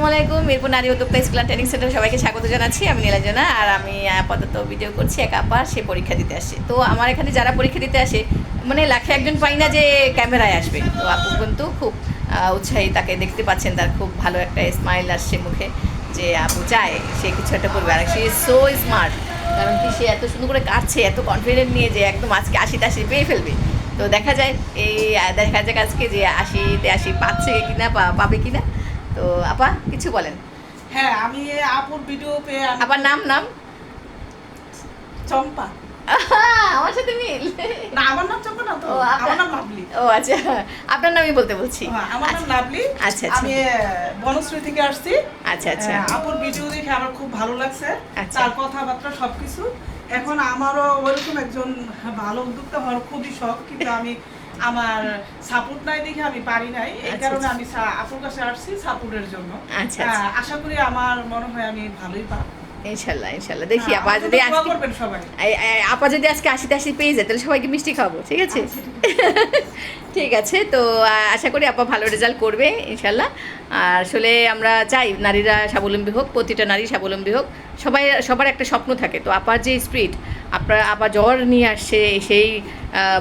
আসসালামু আলাইকুম মিরপুর নারী উদ্যোক্তা স্কুল ট্রেনিং সেন্টার সবাইকে স্বাগত জানাচ্ছি। আমি নীলাজনা আর আমি আপাতত ভিডিও করছি, এক আপা সে পরীক্ষা দিতে আসে তো আমার এখানে যারা পরীক্ষা দিতে আসে মানে লাখে একজন পাই না যে ক্যামেরায় আসবে। তো আপু কিন্তু খুব উৎসাহী, তাকে দেখতে পাচ্ছেন, তার খুব ভালো একটা স্মাইল আসছে মুখে যে আপু চায়, সে কিছু একটা করবে। আর সে সো স্মার্ট কারণ কি সে এত সুন্দর করে কাটছে এত কনফিডেন্ট নিয়ে যে একদম আজকে আশি টাশি পেয়ে ফেলবে। তো দেখা যায়, এই, দেখা যাক আজকে যে আশিতে আশি পাচ্ছে কিনা পাবে কিনা। তো আপা কিছু বলেন। হ্যাঁ আমি আপুর ভিডিও পেয়ে আমি আবার নাম নাম? চম্পা। আমার সাথে মিল। না আমার নাম চম্পা না তো। আমার নাম লাভলি। ও আচ্ছা আপনার নামই বলতে বলছি। হ্যাঁ, আমার নাম লাভলি। আচ্ছা, আচ্ছা। আমি বনশ্রী থেকে আসছি। আচ্ছা আচ্ছা। আপুর ভিডিও দেখে আমার খুব ভালো লাগছে। আচ্ছা। তার কথাবার্তা সবকিছু। এখন আমারও ওরকম একজন ভালো উদ্যোক্তা হওয়ার খুবই শখ কিন্তু আমি আমার সাপোর্ট নাই দেখে আমি পারি নাই। এই আচ্ছা, কারণে আচ্ছা। আমি আপুর কাছে আসছি সাপোর্টের জন্য। আচ্ছা। আশা করি আমার মনে হয় আমি ভালোই পারব ইনশাল্লাহ ইনশাল্লাহ। দেখি হ্যাঁ, আপা যদি আজকে আপা যদি আজকে আশিতে আশি পেয়ে যায় তাহলে সবাইকে মিষ্টি খাব ঠিক আছে? ঠিক আছে। তো আশা করি আপা ভালো রেজাল্ট করবে ইনশাল্লাহ। আর আসলে আমরা চাই নারীরা স্বাবলম্বী হোক প্রতিটা নারী স্বাবলম্বী হোক। সবাই সবার একটা স্বপ্ন থাকে তো আপার যে স্পিড আপনার আপা জ্বর নিয়ে আসছে সেই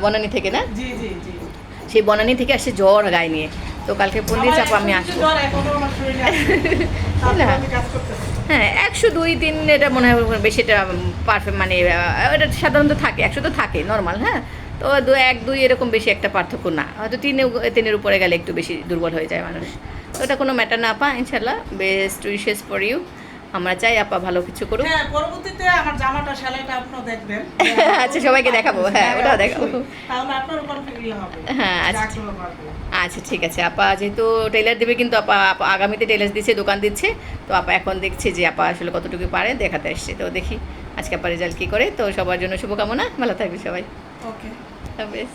বনানী থেকে না? জি জি। সেই বনানী থেকে আসছে জ্বর গায়ে নিয়ে। তো কালকে ফোন আপা আমি আসব। না। হ্যাঁ একশো দুই তিন এটা মনে হয় বেশি এটা পারফেক্ট মানে এটা সাধারণত থাকে একশো তো থাকে নর্মাল হ্যাঁ। তো দু এক দুই এরকম বেশি একটা পার্থক্য না। হয়তো তিনে তিনের উপরে গেলে একটু বেশি দুর্বল হয়ে যায় মানুষ। তো এটা কোনো ম্যাটার না পা ইনশাল্লাহ বেস্ট উইশেস ফর ইউ আমরা চাই আপা ভালো কিছু করুক। হ্যাঁ, পরবর্তীতে আমার জামাটা সেলাইটা আপনিও দেখবেন। আচ্ছা, সবাইকে দেখাবো, হ্যাঁ, ওটাও দেখাবো। তাহলে আপনারও confident হবে। হ্যাঁ, আচ্ছা। আচ্ছা ঠিক আছে। আপা যেহেতু টেলার দেবে কিন্তু আপা আপা আগামীতে টেলার দিচ্ছে দোকান দিচ্ছে। তো আপা এখন দেখছে যে আপা আসলে কতটুকু পারে দেখাতে আসছে। তো দেখি আজকে আপা রেজাল্ট কী করে। তো সবার জন্য শুভকামনা। ভালো থাকবে সবাই। ওকে বেশ